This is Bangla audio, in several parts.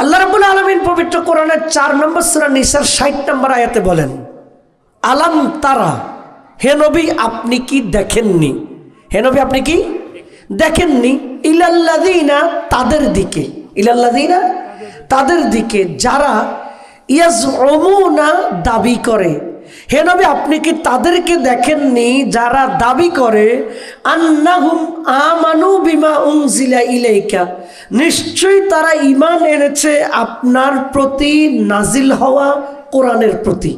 আল্লাহ রাবুল আলমিন পবিত্র কোরআনের চার নম্বর সুরা নিসার ষাট নম্বর আয়াতে বলেন, আলাম তারা, হে নবী আপনি কি দেখেননি? হে নবী আপনি কি দেখেননি? ইলাল্লাদিনা তাদের দিকে। ইলাল্লাদিনা তাদের দিকে, যারা ইয়াজ দাবি করে। হে নবী, আপনি কি তাদেরকে দেখেননি যারা দাবি করে, আন্নাহুম আমানু বিমা নিশ্চয়ই তারা ইমান এনেছে আপনার প্রতি নাজিল হওয়া কোরআনের প্রতি।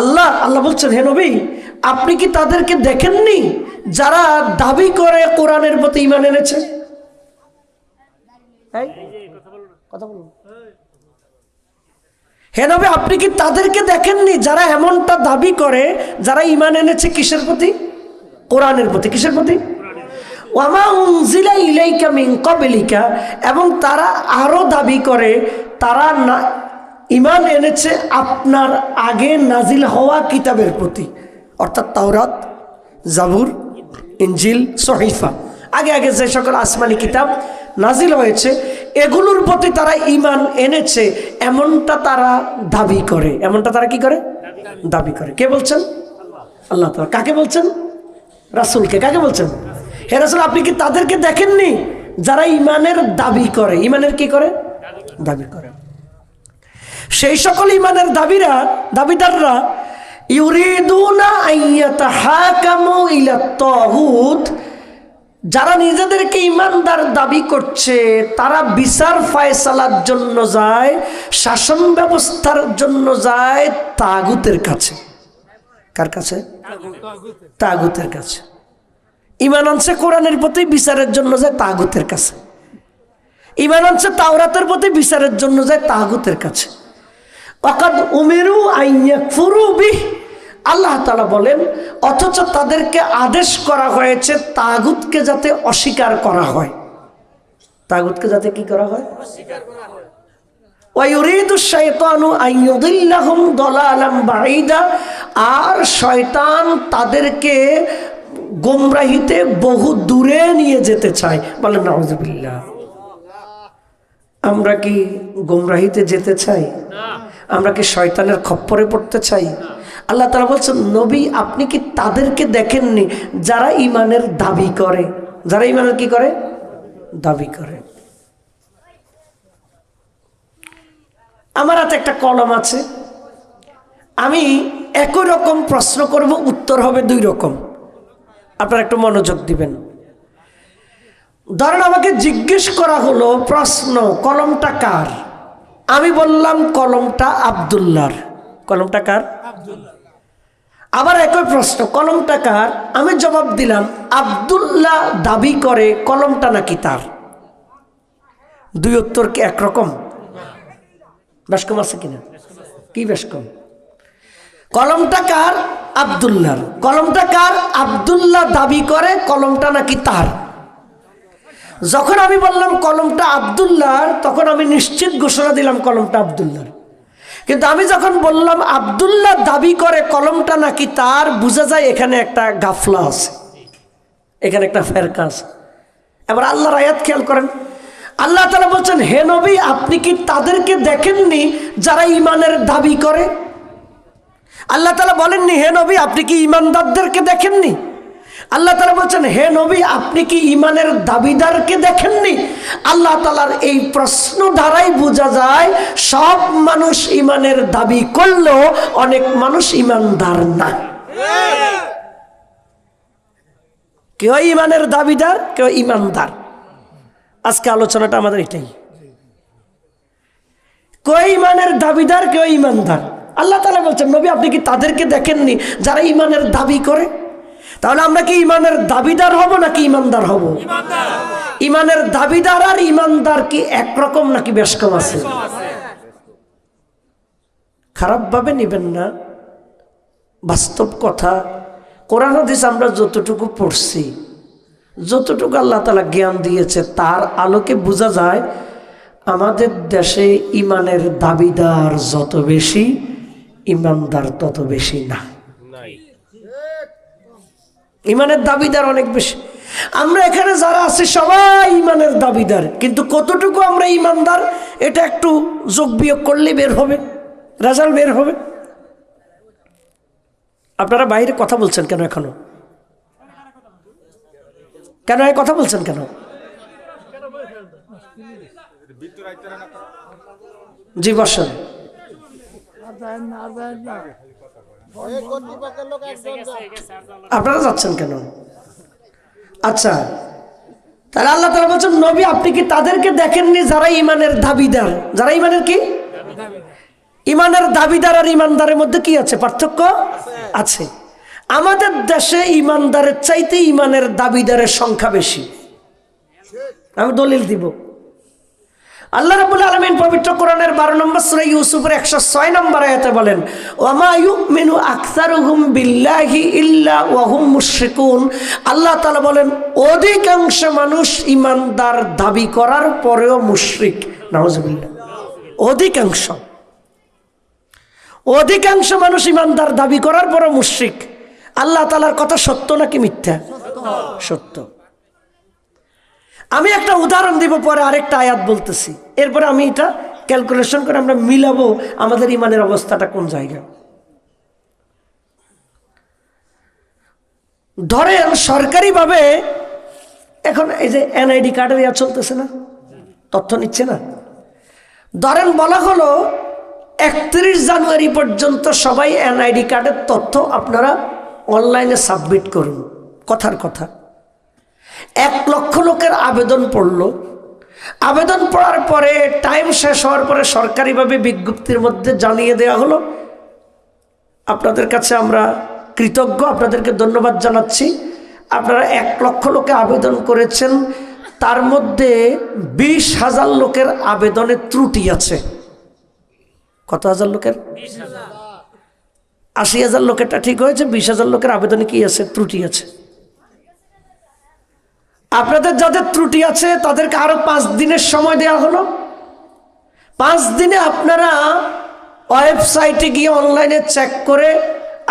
আল্লাহ আল্লাহ বলছেন, হে নবী, আপনি কি তাদেরকে দেখেননি যারা দাবি করে কোরআনের প্রতি ইমান এনেছে? কথা বলুন। হে নবী, আপনি কি তাদেরকে দেখেননি যারা এমনটা দাবি করে, যারা ইমান এনেছে কিসের প্রতি? কোরআনের প্রতি, কিসের প্রতি? ইলাইকা এবং তারা আরও দাবি করে, তারা না, ইমান এনেছে আপনার আগে নাজিল হওয়া কিতাবের প্রতি। অর্থাৎ তাওরাত, জাবুর ইঞ্জিল সহিফা। আগে আগে যে সকল আসমানি কিতাব নাজিল হয়েছে এগুলোর প্রতি তারা ইমান এনেছে, এমনটা তারা দাবি করে। এমনটা তারা কি করে? দাবি করে। কে বলছেন? আল্লাহ তাআলা। কাকে বলছেন? রাসুলকে। কাকে বলছেন? হে রাসুল, আপনি কি তাদেরকে দেখেননি? যারা ইমানের দাবি করে। ইমানের কি করে? দাবি করে। সেই সকল ইমানের দাবিরা, দাবিদাররা, ইউরিদুনা আইয়াতাহাকামু ইলা তাগুত যারা নিজেদেরকে ইমানদার দাবি করছে, তারা বিচার ফায়সালার জন্য যায়, শাসন ব্যবস্থার জন্য যায় তাগুতের কাছে। কার কাছে? তাগুতের কাছে। ইমান আনছে কোরআনের প্রতি, বিচারের জন্য যায় তাগুতের কাছে। ইমান আনছে তাওরাতের প্রতি, বিচারের জন্য যায় তাগুতের কাছে। অকাদ উমেরু আইয়া ফুরু বিহ আল্লাহ তালা বলেন অথচ তাদেরকে আদেশ করা হয়েছে তাগুতকে যাতে অস্বীকার করা হয়। তাগুতকে যাতে কি করা হয়? আর শয়তান তাদেরকে গোমরাহিতে বহু দূরে নিয়ে যেতে চায়। বলেন নাউজুবিল্লাহ। আমরা কি গোমরাহিতে যেতে চাই? আমরা কি শয়তানের খপ্পরে পড়তে চাই? আল্লাহ তারা বলছেন, নবী, আপনি কি তাদেরকে দেখেননি যারা ইমানের দাবি করে? যারা ইমানের কি করে? দাবি করে। আমার হাতে একটা কলম আছে। আমি একই রকম প্রশ্ন করব, উত্তর হবে দুই রকম। আপনারা একটু মনোযোগ দিবেন। ধরেন আমাকে জিজ্ঞেস করা হলো, প্রশ্ন, কলমটা কার? আমি বললাম, কলমটা আবদুল্লার কলমটা কার? আবার একই প্রশ্ন, কলমটা কার? আমি জবাব দিলাম, আবদুল্লাহ দাবি করে কলমটা নাকি তার? দুই উত্তর কি একরকম? বেশ কম আছে কিনা? কি বেশ কম? কলমটা কার? আবদুল্লার কলমটা কার? আবদুল্লাহ দাবি করে কলমটা নাকি তার? যখন আমি বললাম কলমটা আবদুল্লাহর, তখন আমি নিশ্চিত ঘোষণা দিলাম কলমটা আবদুল্লাহর। কিন্তু আমি যখন বললাম, আবদুল্লাহ দাবি করে কলমটা নাকি তার, বোঝা যায় এখানে একটা গাফলা আছে। এখানে একটা ফেরকা আছে। এবার আল্লাহর আয়াত খেয়াল করেন। আল্লাহ তালা বলছেন, হে নবী, আপনি কি তাদেরকে দেখেননি যারা ইমানের দাবি করে? আল্লাহ তালা বলেননি, হে নবী, আপনি কি ইমানদারদেরকে দেখেননি? আল্লাহ তালা বলছেন, হে নবী, আপনি কি ইমানের দাবিদারকে দেখেননি? আল্লাহ তালার এই প্রশ্ন দ্বারাই বোঝা যায়, সব মানুষ ইমানের দাবি করলেও অনেক মানুষ ইমানদার না। কেউ ইমানের দাবিদার, কেউ ইমানদার আজকে আলোচনাটা আমাদের এটাই। কেউ ইমানের দাবিদার, কেউ ইমানদার আল্লাহ তালা বলছেন, নবী, আপনি কি তাদেরকে দেখেননি যারা ইমানের দাবি করে? তাহলে আমরা কি ইমানের দাবিদার হব নাকি ইমানদার হব? ইমানের দাবিদার আর ইমানদার কি একরকম নাকি বেশ কম আছে? খারাপভাবে নিবেন না। বাস্তব কথা, কোরআন হাদিস আমরা যতটুকু পড়ছি, যতটুকু আল্লাহ তালা জ্ঞান দিয়েছে, তার আলোকে বোঝা যায়, আমাদের দেশে ইমানের দাবিদার যত বেশি, ইমানদার তত বেশি না। ইমানের দাবিদার অনেক বেশি। আমরা এখানে যারা আছি, সবাই ইমানের দাবিদার। কিন্তু কতটুকু আমরা ইমানদার, এটা একটু যোগ বিয়োগ করলে বের হবে। রেজাল্ট বের হবে। আপনারা বাইরে কথা বলছেন কেন এখনও? কেন এই কথা বলছেন কেন? জি, বসেন। আপনারা যাচ্ছেন কেন? আচ্ছা তাহলে আল্লাহ তালা বলছেন নবী আপনি কি তাদেরকে দেখেননি যারা ইমানের দাবিদার? যারা ইমানের কি? ইমানের দাবিদার আর ইমানদারের মধ্যে কি আছে? পার্থক্য আছে। আমাদের দেশে ইমানদারের চাইতে ইমানের দাবিদারের সংখ্যা বেশি। আমি দলিল দিব। আল্লাহ রাবুল আলমিন পবিত্র কোরআনের বারো নম্বর সুরাই ইউসুফের একশো ছয় নম্বর আয়াতে বলেন ওমা ইউমিনু আখতারুহুম বিল্লাহি ইল্লা ওয়াহুম মুশরিকুন। আল্লাহ তাআলা বলেন, অধিকাংশ মানুষ ইমানদার দাবি করার পরেও মুশরিক। নাউজুবিল্লাহ। অধিকাংশ। অধিকাংশ মানুষ ইমানদার দাবি করার পরও মুশরিক। আল্লাহ তালার কথা সত্য নাকি মিথ্যা? সত্য। আমি একটা উদাহরণ দিব, পরে আরেকটা আয়াত বলতেছি। এরপরে আমি এটা ক্যালকুলেশন করে আমরা মিলাবো আমাদের ইমানের অবস্থাটা কোন জায়গায়। ধরেন সরকারিভাবে এখন এই যে এনআইডি কার্ডের ইয়া চলতেছে না? তথ্য নিচ্ছে না? ধরেন বলা হলো, একত্রিশ জানুয়ারি পর্যন্ত সবাই এনআইডি কার্ডের তথ্য আপনারা অনলাইনে সাবমিট করুন। কথার কথা। এক লক্ষ লোকের আবেদন পড়ল। আবেদন পড়ার পরে টাইম শেষ হওয়ার পরে সরকারিভাবে বিজ্ঞপ্তির মধ্যে জানিয়ে দেওয়া হলো। আপনাদের কাছে আমরা কৃতজ্ঞ, আপনাদেরকে ধন্যবাদ জানাচ্ছি। আপনারা এক লক্ষ লোকে আবেদন করেছেন, তার মধ্যে বিশ হাজার লোকের আবেদনে ত্রুটি আছে। কত হাজার লোকের? আশি হাজার লোকেরটা ঠিক হয়েছে, বিশ হাজার লোকের আবেদনে কি আছে? ত্রুটি আছে। আপনাদের যাদের ত্রুটি আছে, তাদেরকে আরও পাঁচ দিনের সময় দেওয়া হলো। পাঁচ দিনে আপনারা ওয়েবসাইটে গিয়ে অনলাইনে চেক করে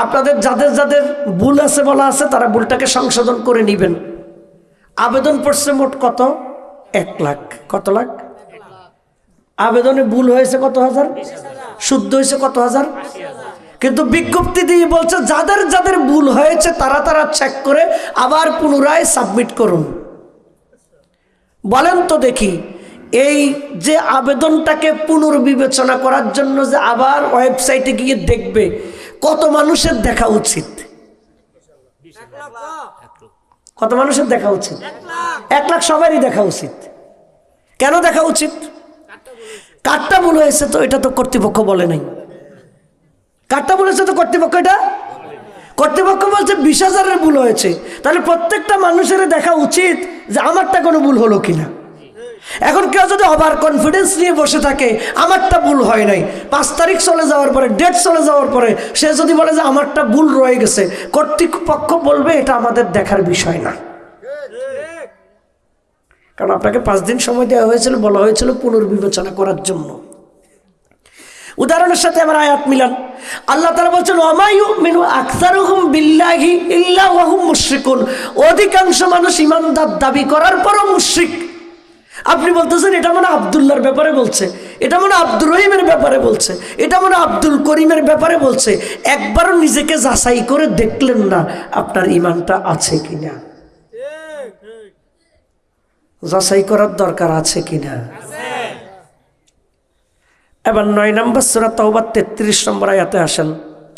আপনাদের যাদের যাদের ভুল আছে বলা আছে, তারা ভুলটাকে সংশোধন করে নেবেন। আবেদন পড়ছে মোট কত? এক লাখ। কত লাখ? আবেদনে ভুল হয়েছে কত হাজার? শুদ্ধ হয়েছে কত হাজার? কিন্তু বিজ্ঞপ্তি দিয়ে বলছে, যাদের যাদের ভুল হয়েছে, তারা তারা চেক করে আবার পুনরায় সাবমিট করুন। বলেন তো দেখি, এই যে আবেদনটাকে পুনর্বিবেচনা করার জন্য যে আবার ওয়েবসাইটে গিয়ে দেখবে, কত মানুষের দেখা উচিত? কত মানুষের দেখা উচিত? এক লাখ সবারই দেখা উচিত। কেন দেখা উচিত? কারটা ভুল হয়েছে তো, এটা তো কর্তৃপক্ষ বলে নাই। কারটা হয়েছে তো কর্তৃপক্ষ এটা? কর্তৃপক্ষ বলছে বিশ হাজারের ভুল হয়েছে। তাহলে প্রত্যেকটা মানুষের দেখা উচিত। যে আমারটা কোনো ভুল হলো কিনা? এখন কেউ যদি ওভার কনফিডেন্স নিয়ে বসে থাকে, আমারটা ভুল হয় নাই। পাঁচ তারিখ চলে যাওয়ার পরে ডেট চলে যাওয়ার পরে, সে যদি বলে যে আমারটা ভুল রয়ে গেছে, কর্তৃপক্ষ বলবে এটা আমাদের দেখার বিষয় না। কারণ আপনাকে পাঁচ দিন সময় দেওয়া হয়েছিল, বলা হয়েছিল পুনর্বিবেচনা করার জন্য। উদাহরণের সাথে আমার আয়াত মিলান। আল্লাহ তারা বলছেন অমায়ু মিনু আখতারুহুম বিল্লাহি ইল্লা ওয়াহুম মুশরিকুন। অধিকাংশ মানুষ ইমানদার দাবি করার পরও মুশরিক। আপনি বলতেছেন, এটা মানে আবদুল্লার ব্যাপারে বলছে। এটা মানে আব্দুর রহিমের ব্যাপারে বলছে। এটা মানে আব্দুল করিমের ব্যাপারে বলছে। একবারও নিজেকে যাচাই করে দেখলেন না আপনার ইমানটা আছে কিনা। যাচাই করার দরকার আছে কিনা? এবার নয় নম্বর সুরা তহবার তেত্রিশ নম্বর আয়াতে আসেন।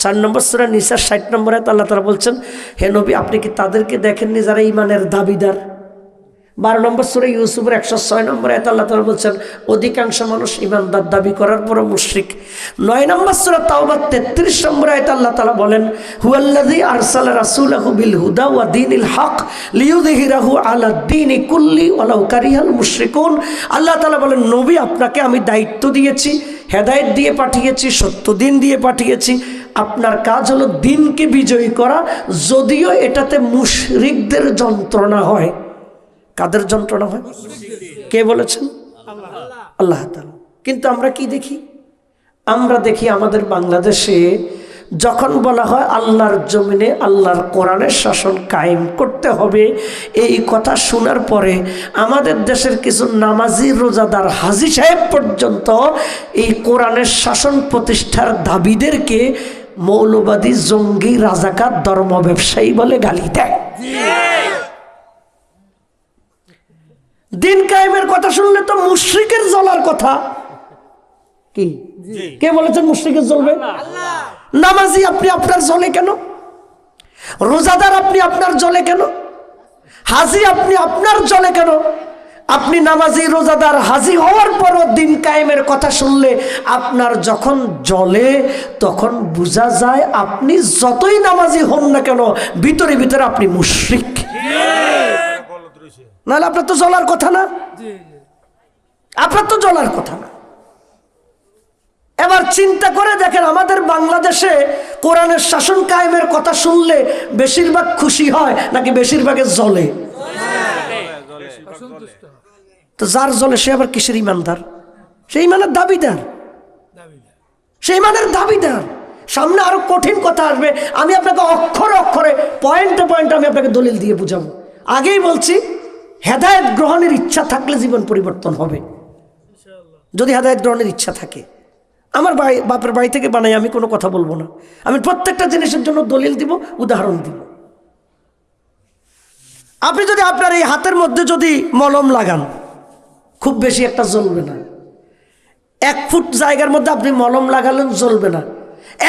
চার নম্বর সুরা নিসার ষাট নম্বর আয়াত আল্লাহ তারা বলছেন, হে নবী, আপনি কি তাদেরকে দেখেননি যারা ইমানের দাবিদার? বারো নম্বর সুরে ইউসুফের একশো ছয় নম্বর এত আল্লাহ তালা বলছেন, অধিকাংশ মানুষ ইমানদার দাবি করার পরও মুশ্রিক। নয় নম্বর সুরা তাওবার তেত্রিশ নম্বর আয়ত আল্লাহ তালা বলেন হুয়াল্লাদি আরসাল রাসুলাহু বিল হুদা ওয়া দিন ইল হক লিউদিহিরাহু আলা দিনি কুল্লি ওয়ালাউ কারিহাল মুশরিকুন। আল্লাহ তালা বলেন, নবী, আপনাকে আমি দায়িত্ব দিয়েছি। হেদায়েত দিয়ে পাঠিয়েছি, সত্য দিন দিয়ে পাঠিয়েছি। আপনার কাজ হলো দিনকে বিজয়ী করা। যদিও এটাতে মুশরিকদের যন্ত্রণা হয়। কাদের যন্ত্রণা হয়? কে বলেছেন? আল্লাহ। তালা কিন্তু আমরা কি দেখি? আমরা দেখি আমাদের বাংলাদেশে যখন বলা হয় আল্লাহর জমিনে আল্লাহর কোরআনের শাসন কায়েম করতে হবে এই কথা শোনার পরে আমাদের দেশের কিছু নামাজি রোজাদার হাজি সাহেব পর্যন্ত এই কোরআনের শাসন প্রতিষ্ঠার দাবিদেরকে মৌলবাদী জঙ্গি রাজাকার ধর্ম ব্যবসায়ী বলে গালি দেয়। দিন কায়েমের কথা শুনলে তো মুশ্রিকের জ্বলার কথা। কি? কে বলেছেন মুশ্রিকের জ্বলবে? নামাজি আপনি আপনার জলে কেন? রোজাদার আপনি আপনার জলে কেন? হাজি আপনি আপনার জলে কেন? আপনি নামাজি রোজাদার হাজি হওয়ার পরও দিন কায়েমের কথা শুনলে আপনার যখন জলে তখন বোঝা যায় আপনি যতই নামাজি হন না কেন ভিতরে ভিতরে আপনি মুশ্রিক। নাহলে আপনার তো জ্বলার কথা না? আপনার তো জ্বলার কথা না। এবার চিন্তা করে দেখেন, আমাদের বাংলাদেশে কোরআনের শাসন কায়েমের কথা শুনলে বেশিরভাগ খুশি হয় নাকি বেশিরভাগে জলে তো যার জলে সে আবার কিসের ইমানদার? সেই ইমানের দাবিদার। সেই ইমানের দাবিদার। সামনে আরও কঠিন কথা আসবে। আমি আপনাকে অক্ষরে অক্ষরে, পয়েন্টে পয়েন্টে আমি আপনাকে দলিল দিয়ে বুঝাবো। আগেই বলছি, হেদায়ত গ্রহণের ইচ্ছা থাকলে জীবন পরিবর্তন হবে। যদি হেদায়ত গ্রহণের ইচ্ছা থাকে। আমার বাড়ি বাপের বাড়ি থেকে বানাই, আমি কোনো কথা বলব না। আমি প্রত্যেকটা জিনিসের জন্য দলিল দিব, উদাহরণ দিব। আপনি যদি আপনার এই হাতের মধ্যে যদি মলম লাগান, খুব বেশি একটা জ্বলবে না। এক ফুট জায়গার মধ্যে আপনি মলম লাগালেন, জ্বলবে না।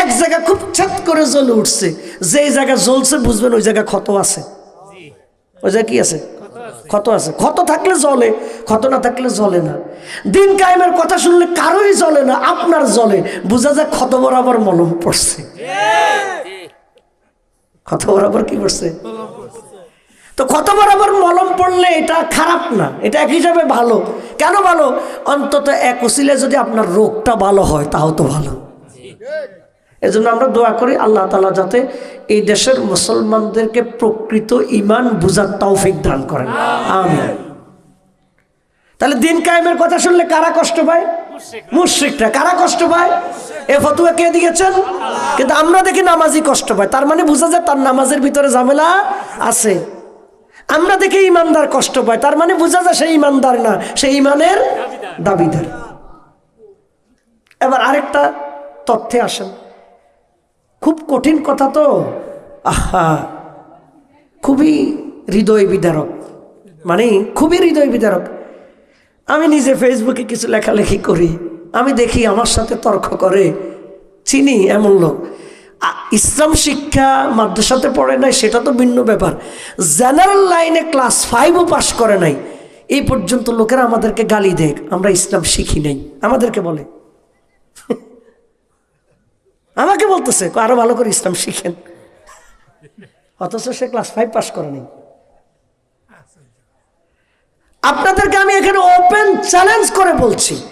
এক জায়গা খুব ছাত করে জ্বলে উঠছে। যেই জায়গা জ্বলছে, বুঝবেন ওই জায়গা ক্ষত আছে। ওই জায়গা কি আছে? ক্ষত আছে। ক্ষত থাকলে জ্বলে, ক্ষত না থাকলে জ্বলে না। দিন কায়েমের কথা শুনলে কারোই জ্বলে না, আপনার জ্বলে। বোঝা যায় ক্ষত বরাবর মলম পড়ছে। ক্ষত বরাবর কি পড়ছে? তো কত বরাবর মলম পড়লে এটা খারাপ না, এটা এক হিসাবে ভালো। কেন ভালো? অন্তত এক উসিলে যদি আপনার রোগটা ভালো হয়, তাও তো ভালো। এজন্য আমরা দোয়া করি আল্লাহ তালা যাতে এই দেশের মুসলমানদেরকে প্রকৃত ইমান বুঝার তৌফিক দান করেন। আমি তাহলে দিন কায়েমের কথা শুনলে কারা কষ্ট পায়? মুশ্রিকটা কারা কষ্ট পায়? এ ফতুয়া কে দিয়েছেন? কিন্তু আমরা দেখি নামাজি কষ্ট পায়। তার মানে বোঝা যায় তার নামাজের ভিতরে ঝামেলা আছে। আমরা দেখি ইমানদার কষ্ট পায়। তার মানে বোঝা যায় সেই ইমানদার না, সে ইমানের দাবিদার। এবার আরেকটা তথ্যে আসেন। খুব কঠিন কথা তো। আহা, খুবই হৃদয় বিদারক। মানে খুবই হৃদয় বিদারক। আমি নিজে ফেসবুকে কিছু লেখালেখি করি। আমি দেখি আমার সাথে তর্ক করে। চিনি এমন লোক। ইসলাম শিক্ষা মাদ্রাসাতে পড়ে নাই, সেটা তো ভিন্ন ব্যাপার। জেনারেল লাইনে ক্লাস ফাইভও পাশ করে নাই। এই পর্যন্ত লোকেরা আমাদেরকে গালি দেয়। আমরা ইসলাম শিখি নাই। আমাদেরকে বলে। আমাকে বলতেছে "কো, আরও ভালো করে ইসলাম শিখেন। অথচ সে ক্লাস ফাইভ পাস করেনি। আপনাদেরকে আমি এখানে ওপেন চ্যালেঞ্জ করে বলছি।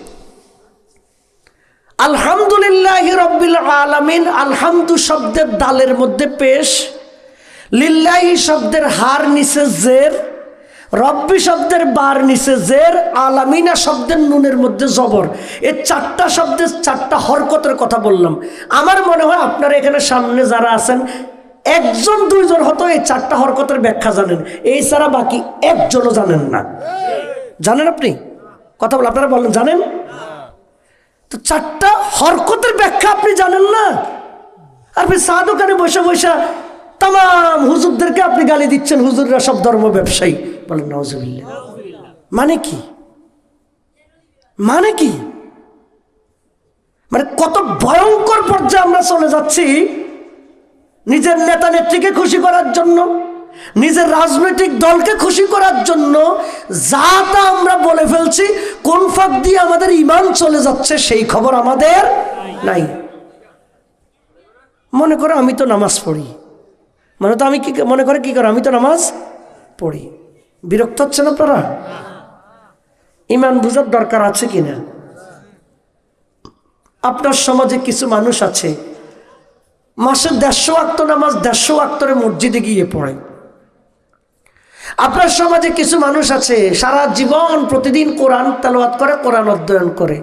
আলহামদুলিল্লাহ রব্বিল আলামিন আলহামদু শব্দের দালের মধ্যে পেশ লিল্লাহি শব্দের হার নিচে জের রব্বি শব্দের বার নিচে জের, আলামিনা শব্দের নুনের মধ্যে জবর। এই চারটা শব্দের চারটা হরকতের কথা বললাম। আমার মনে হয় আপনারা এখানে সামনে যারা আছেন, একজন, দুইজন হয়তো এই চারটা হরকতের ব্যাখ্যা জানেন। এই ছাড়া বাকি একজনও জানেন না। জানেন আপনি? কথা বল, আপনারা বলেন, জানেন? তো চারটা হরকতের ব্যাখ্যা আপনি জানেন না? আর চা দোকানে বসে বসে তাম হুজুরদেরকে আপনি গালি দিচ্ছেন, হুজুররা সব ধর্ম ব্যবসায়ী বলেন নজবিল্লা মানে কি? মানে কি? মানে কত ভয়ঙ্কর পর্যায়ে আমরা চলে যাচ্ছি নিজের নেতা নেত্রীকে খুশি করার জন্য, নিজের রাজনৈতিক দলকে খুশি করার জন্য, যা তা আমরা বলে ফেলছি, কোন ফাঁক দিয়ে আমাদের ইমান চলে যাচ্ছে সেই খবর আমাদের নাই। মনে করো আমি তো নামাজ পড়ি। মানে তো আমি কি, মনে করে কি করো? আমি তো নামাজ পড়ি। বিরক্ত হচ্ছেন আপনারা ইমান বুঝার দরকার আছে কিনা আপনার সমাজে কিছু মানুষ আছে, মাসে দেড়শো আক্ত নামাজ, দেড়শো আক্তরে মসজিদে গিয়ে পড়ে। আপনার সমাজে কিছু মানুষ আছে, সারা জীবন প্রতিদিন কোরআন তেলাওয়াত করে, কোরআন অধ্যয়ন করে।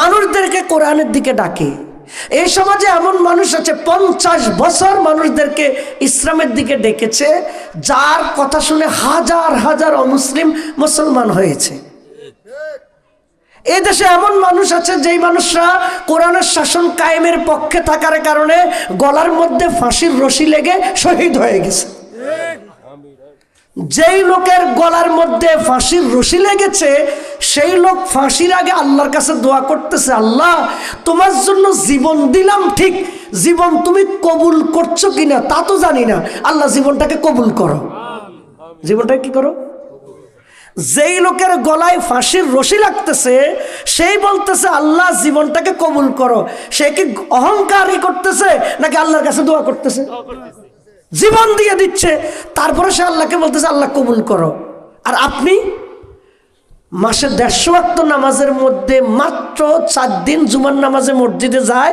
মানুষদেরকে কোরআনের দিকে ডাকে। এই সমাজে এমন মানুষ আছে, পঞ্চাশ বছর মানুষদেরকে ইসলামের দিকে ডেকেছে, যার কথা শুনে হাজার হাজার অমুসলিম মুসলমান হয়েছে। এই দেশে এমন মানুষ আছে, যেই মানুষরা কোরআনের শাসন কায়েমের পক্ষে থাকার কারণে গলার মধ্যে ফাঁসির রশি লেগে শহীদ হয়ে গেছে। যেই লোকের গলার মধ্যে ফাঁসির রশি লেগেছে সেই লোক ফাঁসির আগে আল্লাহর কাছে দোয়া করতেছে আল্লাহ তোমার জন্য জীবন দিলাম ঠিক জীবন তুমি কবুল করছ কিনা তা তো জানি না। আল্লাহ জীবনটাকে কবুল করো। জীবনটাকে কি করো? যেই লোকের গলায় ফাঁসির রশি লাগতেছে সেই বলতেছে আল্লাহ জীবনটাকে কবুল করো। সে কি অহংকারই করতেছে নাকি আল্লাহর কাছে দোয়া করতেছে। জীবন দিয়ে দিচ্ছে। তারপরে সে আল্লাহকে বলতেছে, আল্লাহ কবুল করো। আর আপনি মাসে দেড়শো ওয়াক্ত নামাজের মধ্যে মাত্র চার দিন জুমার নামাজে মসজিদে যায়,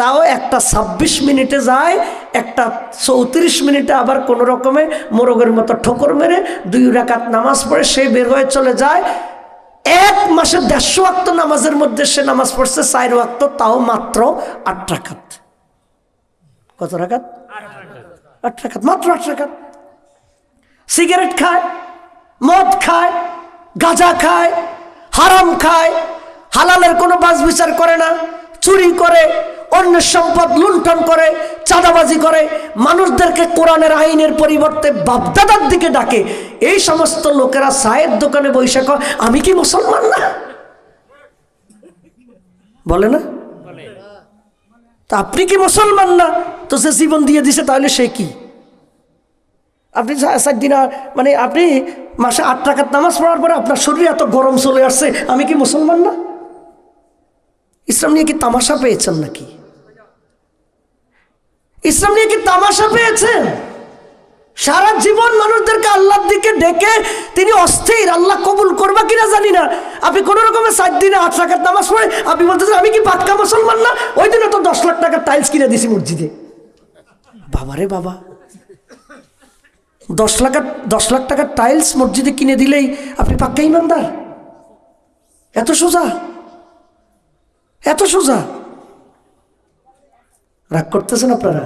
তাও একটা ছাব্বিশ মিনিটে যায়, একটা চৌত্রিশ মিনিটে আবার কোনো রকমে মোরগের মতো ঠোকর মেরে দুই রাকাত নামাজ পড়ে সে বের হয়ে চলে যায়। এক মাসে দেড়শো ওয়াক্ত নামাজের মধ্যে সে নামাজ পড়ছে, চার ওয়াক্ত, তাও মাত্র আট রাকাত। কত রাকাত? আট মাত্র আট রাকাত। সিগারেট খায়, মদ খায়, গাঁজা খায়, হারাম খায়, হালালের কোনো বাজ বিচার করে না, চুরি করে, অন্যের সম্পদ লুণ্ঠন করে, চাঁদাবাজি করে, মানুষদেরকে কোরআনের আইনের পরিবর্তে বাপদাদার দিকে ডাকে। এই সমস্ত লোকেরা চায়ের দোকানে বৈশাখ, আমি কি মুসলমান না? বলে না? তা আপনি কি মুসলমান না? তো সে জীবন দিয়ে দিছে, তাহলে সে কি? আপনি চার দিন মানে আপনি মাসে আট টাকার নামাজ পড়ার পরে আপনার শরীরে এত গরম চলে আসছে, আমি কি মুসলমান না? ইসলাম নিয়ে কি তামাশা পেয়েছেন নাকি? ইসলাম নিয়ে কি তামাশা পেয়েছেন? সারা জীবন মানুষদেরকে আল্লাহর দিকে ডেকে তিনি অস্থির, আল্লাহ কবুল করবা কিনা জানি না। আপনি কোনো রকমের সাত দিনে আট টাকার নামাজ পড়ে, আপনি বলতেছেন, আমি কি পাক্কা মুসলমান না? ওই দিনে তো দশ লাখ টাকার টাইলস কিনে দিছি মসজিদে। বাবারে বাবা। দশ লাখ দশ লাখ টাকার টাইলস মসজিদে কিনে দিলেই আপনি পাক্কা ইমানদার? এত সোজা? এত সোজা? রাগ করতেছেন আপনারা?